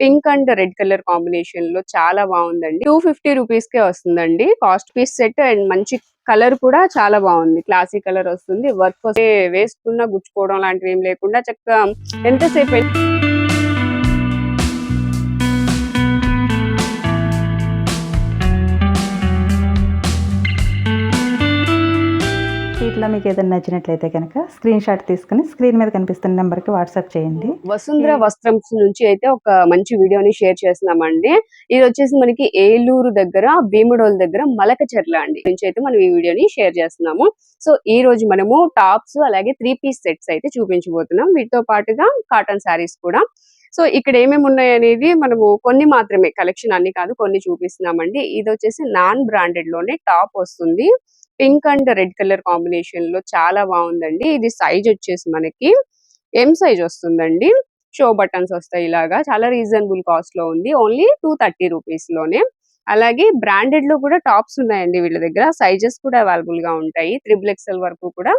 Pink and red colour కాంబినేషన్లో చాలా బాగుందండి. టూ ఫిఫ్టీ రూపీస్ కే వస్తుందండి. కాస్ట్ పీస్ సెట్ అండ్ మంచి కలర్ కూడా చాలా బాగుంది. క్లాసిక్ కలర్ వస్తుంది. వర్క్ వేసుకున్న గుచ్చుకోవడం లాంటివి ఏం లేకుండా చక్కగా ఎంతసేపు వీటిలో మీకు ఏదైనా నచ్చినట్లయితే కనుక స్క్రీన్ షాట్ తీసుకుని స్క్రీన్ మీద కనిపిస్తున్న నెంబర్కి వాట్సాప్ చేయండి. వసుంధర వస్త్రంస్ నుంచి అయితే ఒక మంచి వీడియోని షేర్ చేస్తున్నామండి. ఇది వచ్చేసి మనకి ఏలూరు దగ్గర భీముడోల్ దగ్గర మలక చెర్ల అండి. నుంచి అయితే మనం ఈ వీడియోని షేర్ చేస్తున్నాము. సో ఈ రోజు మనము టాప్స్ అలాగే త్రీ పీస్ సెట్స్ అయితే చూపించబోతున్నాం. వీటితో పాటుగా కాటన్ శారీస్ కూడా. సో ఇక్కడ ఏమేమి ఉన్నాయి అనేది మనము కొన్ని మాత్రమే కలెక్షన్ అన్ని కాదు కొన్ని చూపిస్తున్నామండి. ఇది వచ్చేసి నాన్ బ్రాండెడ్లోనే టాప్ వస్తుంది. పింక్ అండ్ రెడ్ కలర్ కాంబినేషన్లో చాలా బాగుందండి. ఇది సైజ్ వచ్చేసి మనకి ఎం సైజ్ వస్తుందండి. షో బటన్స్ వస్తాయి ఇలాగా. చాలా రీజనబుల్ కాస్ట్లో ఉంది. ఓన్లీ టూ థర్టీ రూపీస్లోనే. అలాగే బ్రాండెడ్లో కూడా టాప్స్ ఉన్నాయండి వీళ్ళ దగ్గర. సైజెస్ కూడా అవైలబుల్గా ఉంటాయి. త్రిబుల్ ఎక్స్ఎల్ వరకు కూడా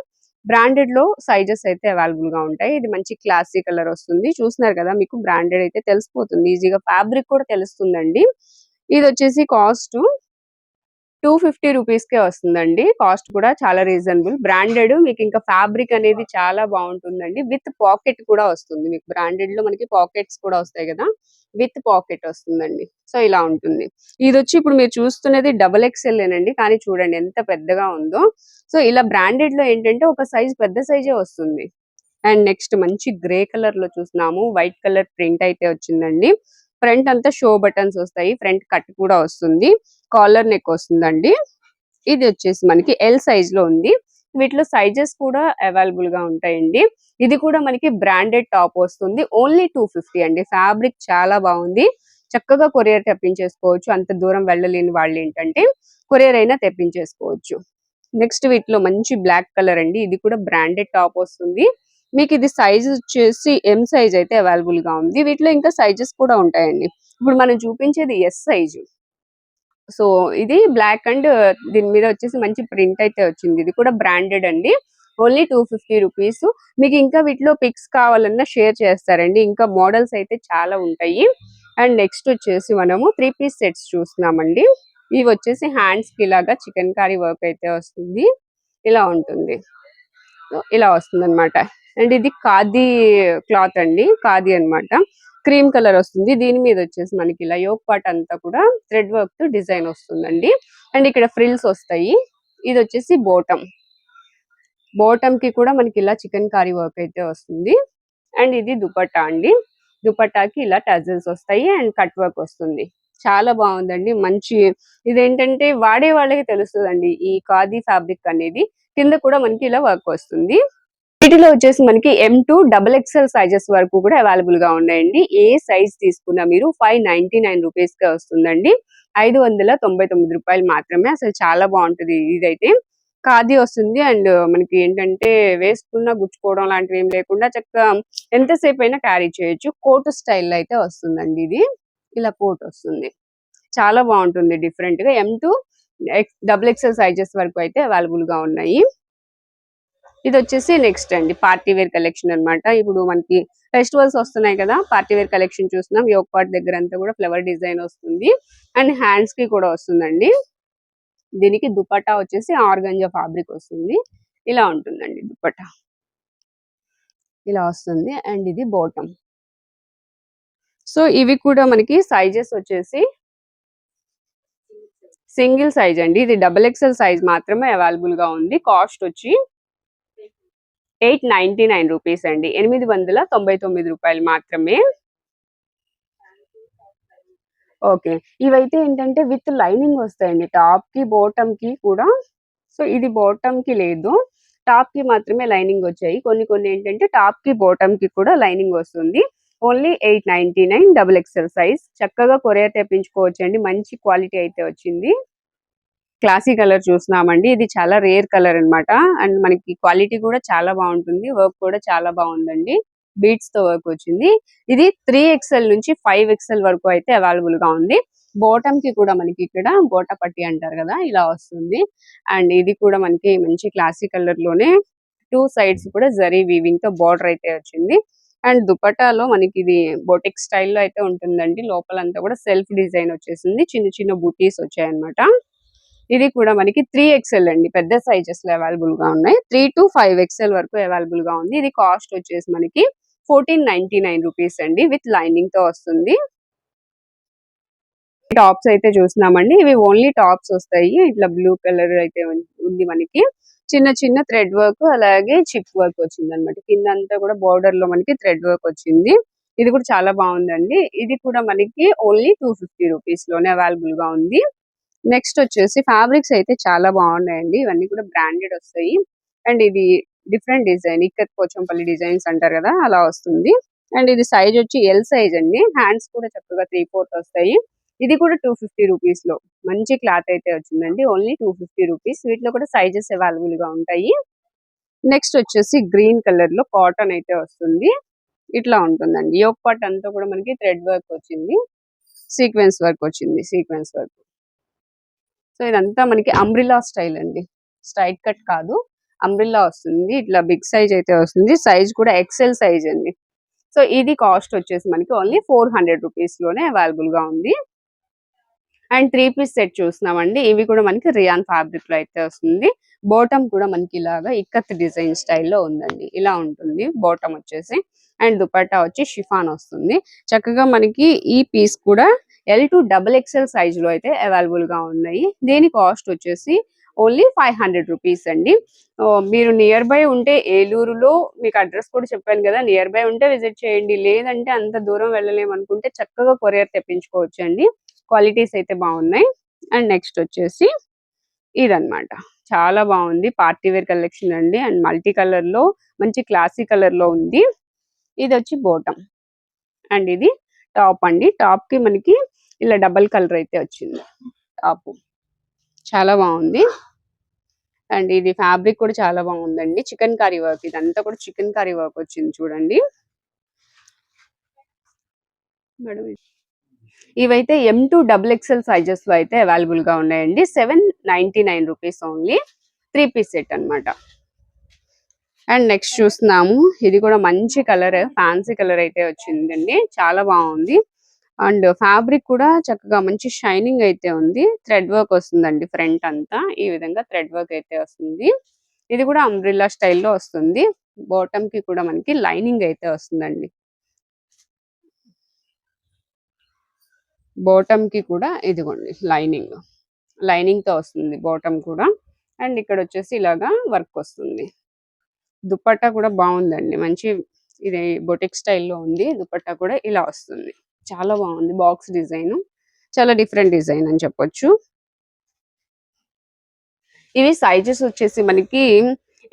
బ్రాండెడ్లో సైజెస్ అయితే అవైలబుల్గా ఉంటాయి. ఇది మంచి క్లాసీ కలర్ వస్తుంది. చూస్తున్నారు కదా మీకు బ్రాండెడ్ అయితే తెలిసిపోతుంది. ఈజీగా ఫ్యాబ్రిక్ కూడా తెలుస్తుందండి. ఇది వచ్చేసి కాస్ట్ టూ ఫిఫ్టీ రూపీస్కే వస్తుందండి. కాస్ట్ కూడా చాలా రీజనబుల్. బ్రాండెడ్ మీకు ఇంకా ఫ్యాబ్రిక్ అనేది చాలా బాగుంటుందండి. విత్ పాకెట్ కూడా వస్తుంది. మీకు బ్రాండెడ్లో మనకి పాకెట్స్ కూడా వస్తాయి కదా విత్ పాకెట్ వస్తుందండి. సో ఇలా ఉంటుంది. ఇది వచ్చి ఇప్పుడు మీరు చూస్తున్నది డబల్ ఎక్స్ఎల్ ఏనండి. కానీ చూడండి ఎంత పెద్దగా ఉందో. సో ఇలా బ్రాండెడ్లో ఏంటంటే ఒక సైజ్ పెద్ద సైజే వస్తుంది. అండ్ నెక్స్ట్ మంచి గ్రే కలర్లో చూస్తున్నాము. వైట్ కలర్ ప్రింట్ అయితే వచ్చిందండి. ఫ్రంట్ అంతా షో బటన్స్ వస్తాయి. ఫ్రంట్ కట్ కూడా వస్తుంది. కాలర్ నెక్ వస్తుందండి. ఇది వచ్చేసి మనకి ఎల్ సైజ్లో ఉంది. వీటిలో సైజెస్ కూడా అవైలబుల్గా ఉంటాయండి. ఇది కూడా మనకి బ్రాండెడ్ టాప్ వస్తుంది. ఓన్లీ టూ ఫిఫ్టీ అండి. ఫ్యాబ్రిక్ చాలా బాగుంది. చక్కగా కొరియర్ తెప్పించేసుకోవచ్చు. అంత దూరం వెళ్ళలేని వాళ్ళు ఏంటంటే కొరియర్ అయినా తెప్పించేసుకోవచ్చు. నెక్స్ట్ వీటిలో మంచి బ్లాక్ కలర్ అండి. ఇది కూడా బ్రాండెడ్ టాప్ వస్తుంది. మీకు ఇది సైజ్ వచ్చేసి ఎం సైజ్ అయితే అవైలబుల్గా ఉంది. వీటిలో ఇంకా సైజెస్ కూడా ఉంటాయండి. ఇప్పుడు మనం చూపించేది ఎస్ సైజు సో ఇది బ్లాక్ అండ్ దీని మీద వచ్చేసి మంచి ప్రింట్ అయితే వచ్చింది. ఇది కూడా బ్రాండెడ్ అండి. Only two fifty rupees. మీకు ఇంకా వీటిలో పిక్స్ కావాలన్నా షేర్ చేస్తారండి. ఇంకా మోడల్స్ అయితే చాలా ఉంటాయి. అండ్ నెక్స్ట్ వచ్చేసి మనము త్రీ పీస్ సెట్స్ చూస్తున్నామండి. ఇవి వచ్చేసి హ్యాండ్స్కి ఇలాగా చికెన్ కర్రీ వర్క్ అయితే వస్తుంది. ఇలా ఉంటుంది. ఇలా వస్తుంది అనమాట అండ్ ఇది ఖాదీ క్లాత్ అండి. ఖాదీ అన్నమాట. క్రీమ్ కలర్ వస్తుంది. దీని మీద వచ్చేసి మనకి ఇలా యోక్ పాట్ అంతా కూడా థ్రెడ్ వర్క్తో డిజైన్ వస్తుందండి. అండ్ ఇక్కడ ఫ్రిల్స్ వస్తాయి. ఇది వచ్చేసి బోటం బోటం కి కూడా మనకి ఇలా చికెన్ కారీ వర్క్ అయితే వస్తుంది. అండ్ ఇది దుపట్టా అండి. దుపట్టాకి ఇలా టజల్స్ వస్తాయి అండ్ కట్ వర్క్ వస్తుంది. చాలా బాగుందండి. మంచి ఇదేంటంటే వాడే వాళ్ళకి తెలుస్తుందండి. ఈ ఖాదీ ఫ్యాబ్రిక్ అనేది కింద కూడా మనకి ఇలా వర్క్ వస్తుంది. వీటిలో వచ్చేసి మనకి M to double XL sizes వరకు కూడా అవైలబుల్గా ఉన్నాయండి. ఏ సైజ్ తీసుకున్నా మీరు ఫైవ్ నైన్టీ నైన్ రూపీస్కి వస్తుందండి. ఐదు వందల తొంభై తొమ్మిది రూపాయలు మాత్రమే. అసలు చాలా బాగుంటుంది ఇదైతే. ఖాదీ వస్తుంది అండ్ మనకి ఏంటంటే వేసుకున్న గుచ్చుకోవడం లాంటివి ఏం లేకుండా చక్కగా ఎంతసేపు అయినా క్యారీ చేయొచ్చు. కోటు స్టైల్ అయితే వస్తుందండి ఇది. ఇలా కోట్ వస్తుంది. చాలా బాగుంటుంది డిఫరెంట్గా. M to double XL sizes వరకు అయితే అవైలబుల్గా ఉన్నాయి. ఇది వచ్చేసి నెక్స్ట్ అండి పార్టీ వేర్ కలెక్షన్ అన్నమాట. ఇప్పుడు మనకి ఫెస్టివల్స్ వస్తున్నాయి కదా పార్టీ వేర్ కలెక్షన్ చూస్తున్నాం. యోగ్ పార్ట్ దగ్గర అంతా కూడా ఫ్లవర్ డిజైన్ వస్తుంది. అండ్ హ్యాండ్స్కి కూడా వస్తుందండి. దీనికి దుపట్టా వచ్చేసి ఆర్గంజా ఫ్యాబ్రిక్ వస్తుంది. ఇలా ఉంటుందండి దుపట్టా. ఇలా వస్తుంది. అండ్ ఇది బాటమ్. సో ఇవి కూడా మనకి సైజెస్ వచ్చేసి సింగిల్ సైజ్ అండి. ఇది డబుల్ ఎక్సెల్ సైజ్ మాత్రమే అవైలబుల్గా ఉంది. కాస్ట్ వచ్చి ఎయిట్ నైన్టీ నైన్ రూపీస్ అండి. ఎనిమిది వందల తొంభై తొమ్మిది రూపాయలు మాత్రమే. ఓకే. ఇవైతే ఏంటంటే విత్ లైనింగ్ వస్తాయండి. టాప్కి బాటమ్కి కూడా. సో ఇది బాటమ్కి లేదు. టాప్కి మాత్రమే లైనింగ్ వచ్చాయి. కొన్ని కొన్ని ఏంటంటే టాప్కి బాటమ్కి కూడా లైనింగ్ వస్తుంది. Only eight ninety nine double XL size. చక్కగా కొరియర్ తెప్పించుకోవచ్చు అండి మంచి క్వాలిటీ అయితే వచ్చింది. క్లాసీ కలర్ చూస్తున్నామండి ఇది చాలా రేర్ కలర్ అన్నమాట. అండ్ మనకి క్వాలిటీ కూడా చాలా బాగుంటుంది. వర్క్ కూడా చాలా బాగుందండి. బీట్స్తో వర్క్ వచ్చింది. ఇది త్రీ ఎక్స్ఎల్ నుంచి ఫైవ్ ఎక్స్ఎల్ వరకు అయితే అవైలబుల్గా ఉంది. బాటమ్కి కూడా మనకి ఇక్కడ బోట పట్టి అంటారు కదా ఇలా వస్తుంది. అండ్ ఇది కూడా మనకి మంచి క్లాసీ కలర్లోనే టూ సైడ్స్ కూడా జరీ వీవింగ్తో బార్డర్ అయితే వచ్చింది. అండ్ దుపటాలో మనకి ఇది బొటిక్ స్టైల్లో అయితే ఉంటుందండి. లోపలంతా కూడా సెల్ఫ్ డిజైన్ వచ్చేసింది. చిన్న చిన్న బుటీస్ వచ్చాయన్నమాట. ఇది కూడా మనకి త్రీ ఎక్స్ఎల్ అండి. పెద్ద సైజెస్లో అవైలబుల్గా ఉన్నాయి. త్రీ టు ఫైవ్ ఎక్స్ఎల్ వరకు అవైలబుల్గా ఉంది. ఇది కాస్ట్ వచ్చేసి మనకి ఫోర్టీన్ నైన్టీ నైన్ రూపీస్ అండి విత్ లైనింగ్తో వస్తుంది. టాప్స్ అయితే చూసినామండి ఇవి ఓన్లీ టాప్స్ వస్తాయి. ఇట్లా బ్లూ కలర్ అయితే ఉంది మనకి. చిన్న చిన్న థ్రెడ్ వర్క్ అలాగే చిప్ వర్క్ వచ్చింది అనమాట కింద అంతా కూడా బోర్డర్లో మనకి థ్రెడ్ వర్క్ వచ్చింది. ఇది కూడా చాలా బాగుందండి. ఇది కూడా మనకి ఓన్లీ టూ ఫిఫ్టీ రూపీస్లోనే అవైలబుల్గా ఉంది. నెక్స్ట్ వచ్చేసి ఫ్యాబ్రిక్స్ అయితే చాలా బాగున్నాయండి. ఇవన్నీ కూడా బ్రాండెడ్ వస్తాయి. అండ్ ఇది different design ikat Pochampally designs అంటారు కదా అలా వస్తుంది. అండ్ ఇది సైజ్ వచ్చి ఎల్ సైజ్ అండి. హ్యాండ్స్ కూడా చక్కగా త్రీ ఫోర్త్ వస్తాయి. ఇది కూడా టూ ఫిఫ్టీ రూపీస్లో. మంచి క్లాత్ అయితే వచ్చిందండి. ఓన్లీ టూ ఫిఫ్టీ రూపీస్ వీటిలో కూడా సైజెస్ అవైలబుల్గా ఉంటాయి. నెక్స్ట్ వచ్చేసి గ్రీన్ కలర్లో కాటన్ అయితే వస్తుంది. ఇట్లా ఉంటుందండి. యోక్ పార్ట్ అంతా కూడా మనకి థ్రెడ్ వర్క్ వచ్చింది. సీక్వెన్స్ వర్క్ వచ్చింది. సీక్వెన్స్ వర్క్ సో ఇదంతా మనకి అంబ్రిలా స్టైల్ అండి. స్ట్రైట్ కట్ కాదు. అంబ్రిల్లా వస్తుంది. ఇట్లా బిగ్ సైజ్ అయితే వస్తుంది. సైజ్ కూడా ఎక్సెల్ సైజ్ అండి. సో ఇది కాస్ట్ వచ్చేసి మనకి ఓన్లీ ఫోర్ హండ్రెడ్ రూపీస్లోనే అవైలబుల్గా ఉంది. అండ్ త్రీ పీస్ సెట్ చూస్తున్నామండి. ఇవి కూడా మనకి రియాన్ ఫ్యాబ్రిక్లో అయితే వస్తుంది. బాటమ్ కూడా మనకి ఇలాగా ఇక్కత్ డిజైన్ స్టైల్లో ఉందండి. ఇలా ఉంటుంది బాటమ్ వచ్చేసి. అండ్ దుపట్టా వచ్చి షిఫాన్ వస్తుంది. చక్కగా మనకి ఈ పీస్ కూడా ఎల్ టు డబుల్ ఎక్స్ఎల్ సైజ్లో అయితే అవైలబుల్గా ఉన్నాయి. దీని కాస్ట్ వచ్చేసి ఓన్లీ ఫైవ్ హండ్రెడ్ రూపీస్ అండి. మీరు నియర్ బై ఉంటే ఏలూరులో మీకు అడ్రస్ కూడా చెప్పాను కదా నియర్ బై ఉంటే విజిట్ చేయండి. లేదంటే అంత దూరం వెళ్ళలేము అనుకుంటే చక్కగా కొరియర్ తెప్పించుకోవచ్చు అండి. క్వాలిటీస్ అయితే బాగున్నాయి. అండ్ నెక్స్ట్ వచ్చేసి ఇదనమాట చాలా బాగుంది. పార్టీ వేర్ కలెక్షన్ అండి. అండ్ మల్టీ కలర్లో మంచి క్లాసిక్ కలర్లో ఉంది. ఇది వచ్చి బోటం అండ్ ఇది టాప్ అండి. టాప్కి మనకి ఇలా డబల్ కలర్ అయితే వచ్చింది. టాప్. చాలా బాగుంది. అండ్ ఇది ఫ్యాబ్రిక్ కూడా చాలా బాగుందండి. Chikankari work. ఇదంతా కూడా చికెన్ కర్రీ వర్క్ వచ్చింది చూడండి. మేడం ఇవైతే ఎం టూ డబుల్ ఎక్స్ఎల్ సైజెస్లో అయితే అవైలబుల్గా ఉన్నాయండి. Seven ninety nine rupees only three piece set అన్నమాట. అండ్ నెక్స్ట్ చూస్తున్నాము. ఇది కూడా మంచి కలర్ ఫ్యాన్సీ కలర్ అయితే వచ్చిందండి. చాలా బాగుంది. అండ్ ఫ్యాబ్రిక్ కూడా చక్కగా మంచి షైనింగ్ అయితే ఉంది. థ్రెడ్ వర్క్ వస్తుందండి ఫ్రంట్ అంతా. ఈ విధంగా థ్రెడ్ వర్క్ అయితే వస్తుంది. ఇది కూడా అంబ్రిల్లా స్టైల్లో వస్తుంది. బాటమ్కి కూడా మనకి లైనింగ్ అయితే వస్తుందండి. బాటమ్కి కూడా ఇదిగోండి లైనింగ్. లైనింగ్తో వస్తుంది బాటమ్ కూడా. అండ్ ఇక్కడ వచ్చేసి ఇలాగా వర్క్ వస్తుంది. దుపట్టా కూడా బాగుందండి. మంచి ఇది బొటిక్ స్టైల్లో ఉంది. దుపట్టా కూడా ఇలా వస్తుంది. చాలా బాగుంది. Box design. చాలా డిఫరెంట్ డిజైన్ అని చెప్పొచ్చు. ఇవి సైజెస్ వచ్చేసి మనకి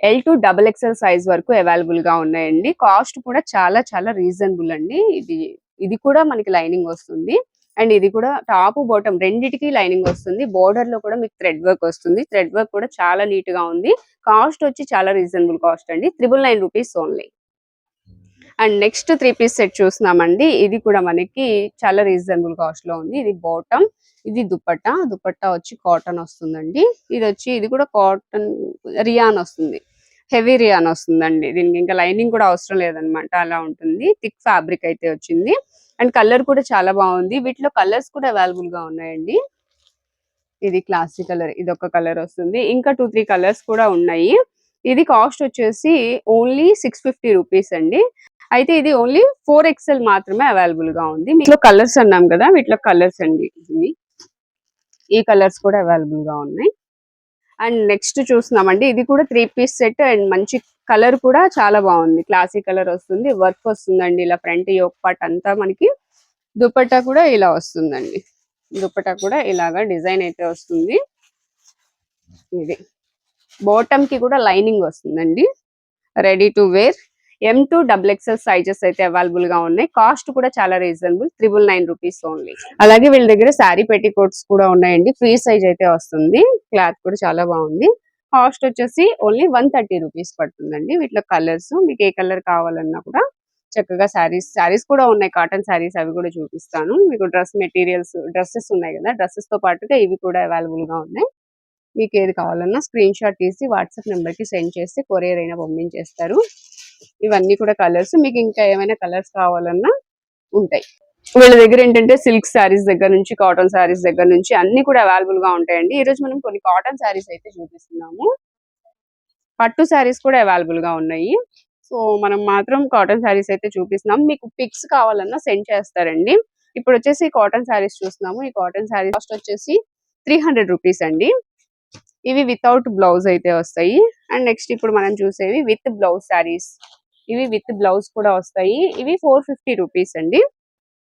L to double XL size వరకు అవైలబుల్గా ఉన్నాయండి. కాస్ట్ కూడా చాలా చాలా రీజనబుల్ అండి. ఇది ఇది కూడా మనకి లైనింగ్ వస్తుంది. అండ్ ఇది కూడా టాప్ బాటమ్ రెండిటికి లైనింగ్ వస్తుంది. బోర్డర్లో కూడా మీకు థ్రెడ్ వర్క్ వస్తుంది. థ్రెడ్ వర్క్ కూడా చాలా నీట్గా ఉంది. కాస్ట్ వచ్చి చాలా రీజనబుల్ కాస్ట్ అండి. Triple nine rupees only. And next three piece set చూస్తున్నామండి. ఇది కూడా మనకి చాలా రీజనబుల్ కాస్ట్లో ఉంది. ఇది బాటమ్ ఇది దుపట్టా. దుపట్టా వచ్చి కాటన్ వస్తుందండి. ఇది వచ్చి ఇది కూడా కాటన్ రియాన్ వస్తుంది. హెవీ రియాన్ వస్తుందండి. దీనికి ఇంకా లైనింగ్ కూడా అవసరం లేదనమాట. అలా ఉంటుంది. థిక్ ఫ్యాబ్రిక్ అయితే వచ్చింది. అండ్ కలర్ కూడా చాలా బాగుంది. వీటిలో కలర్స్ కూడా అవైలబుల్గా ఉన్నాయండి. ఇది క్లాసిక్ కలర్ ఇది ఒక కలర్ వస్తుంది. ఇంకా టూ త్రీ కలర్స్ కూడా ఉన్నాయి. ఇది కాస్ట్ వచ్చేసి ఓన్లీ సిక్స్ ఫిఫ్టీ రూపీస్ అండి. అయితే ఇది ఓన్లీ ఫోర్ ఎక్స్ఎల్ మాత్రమే అవైలబుల్గా ఉంది. వీటిలో కలర్స్ అన్నాం కదా వీటిలో కలర్స్ అండి ఇవి. ఈ కలర్స్ కూడా అవైలబుల్గా ఉన్నాయి. అండ్ నెక్స్ట్ చూస్తున్నామండి. ఇది కూడా త్రీ పీస్ సెట్ అండ్ మంచి కలర్ కూడా చాలా బాగుంది. క్లాసిక్ కలర్ వస్తుంది. వర్క్ వస్తుందండి ఇలా ఫ్రంట్ యోక్ పార్ట్ అంతా మనకి. దుపట్టా కూడా ఇలా వస్తుందండి. దుపట్టా కూడా ఇలాగా డిజైన్ అయితే వస్తుంది. ఇది బాటమ్కి కూడా లైనింగ్ వస్తుందండి. Ready to wear. M to double XL sizes అయితే అవైలబుల్గా ఉన్నాయి. కాస్ట్ కూడా చాలా reasonable. Triple nine rupees only. అలాగే వీళ్ళ దగ్గర శారీ పెట్టి కోట్స్ కూడా ఉన్నాయండి. ఫ్రీ సైజ్ అయితే వస్తుంది. క్లాత్ కూడా చాలా బాగుంది. కాస్ట్ వచ్చేసి ఓన్లీ వన్ థర్టీ రూపీస్ పడుతుందండి. వీటిలో కలర్స్ మీకు ఏ కలర్ కావాలన్నా కూడా చక్కగా శారీస్ శారీస్ కూడా ఉన్నాయి. కాటన్ శారీస్ అవి కూడా చూపిస్తాను. మీకు డ్రెస్ మెటీరియల్స్ డ్రెస్సెస్ ఉన్నాయి కదా డ్రెస్సెస్తో పాటుగా ఇవి కూడా అవైలబుల్గా ఉన్నాయి. మీకు ఏది కావాలన్నా స్క్రీన్ షాట్ తీసి వాట్సాప్ నెంబర్కి సెండ్ చేస్తే కొరియర్ అయినా పంపించేస్తారు. ఇవన్నీ కూడా కలర్స్ మీకు ఇంకా ఏమైనా కలర్స్ కావాలన్నా ఉంటాయి. వీళ్ళ దగ్గర ఏంటంటే సిల్క్ శారీస్ దగ్గర నుంచి కాటన్ శారీస్ దగ్గర నుంచి అన్ని కూడా అవైలబుల్గా ఉంటాయండి. ఈ రోజు మనం కొన్ని కాటన్ శారీస్ అయితే చూపిస్తున్నాము. పట్టు శారీస్ కూడా అవైలబుల్గా ఉన్నాయి. సో మనం మాత్రం కాటన్ శారీస్ అయితే చూపిస్తున్నాం. మీకు పిక్స్ కావాలన్నా సెండ్ చేస్తారండి. ఇప్పుడు వచ్చేసి కాటన్ శారీస్ చూస్తున్నాము. ఈ కాటన్ శారీ కాస్ట్ వచ్చేసి త్రీ హండ్రెడ్ రూపీస్ అండి. ఇవి వితౌట్ బ్లౌజ్ అయితే వస్తాయి. అండ్ నెక్స్ట్ ఇప్పుడు మనం చూసేవి విత్ బ్లౌజ్ శారీస్. ఇవి విత్ బ్లౌజ్ కూడా వస్తాయి. ఇవి ఫోర్ ఫిఫ్టీ రూపీస్ అండి.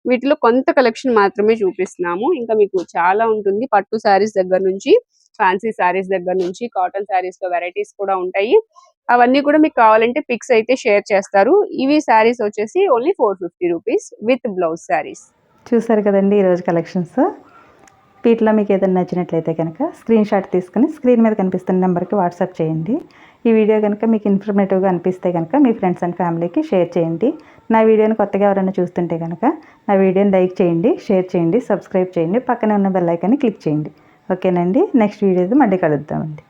వీటిలో కొంత కలెక్షన్ మాత్రమే చూపిస్తున్నాము. ఇంకా మీకు చాలా ఉంటుంది. పట్టు శారీస్ దగ్గర నుంచి ఫ్యాన్సీ శారీస్ దగ్గర నుంచి కాటన్ శారీస్లో వెరైటీస్ కూడా ఉంటాయి. అవన్నీ కూడా మీకు కావాలంటే పిక్స్ అయితే షేర్ చేస్తారు. ఇవి శారీస్ వచ్చేసి only four fifty rupees with blouse saris. చూసారు కదండి ఈరోజు కలెక్షన్స్. వీటిలో మీకు ఏదైనా నచ్చినట్లయితే కనుక స్క్రీన్ షాట్ తీసుకుని స్క్రీన్ మీద కనిపిస్తున్న నెంబర్కి వాట్సాప్ చేయండి. ఈ వీడియో కనుక మీకు ఇన్ఫర్మేటివ్గా అనిపిస్తే కనుక మీ ఫ్రెండ్స్ అండ్ ఫ్యామిలీకి షేర్ చేయండి. నా వీడియోని కొత్తగా ఎవరైనా చూస్తుంటే కనుక నా వీడియోని లైక్ చేయండి షేర్ చేయండి సబ్స్క్రైబ్ చేయండి పక్కనే ఉన్న బెల్ ఐకాన్ని క్లిక్ చేయండి. ఓకేనండి నెక్స్ట్ వీడియోది మళ్ళీ కలుద్దామండి.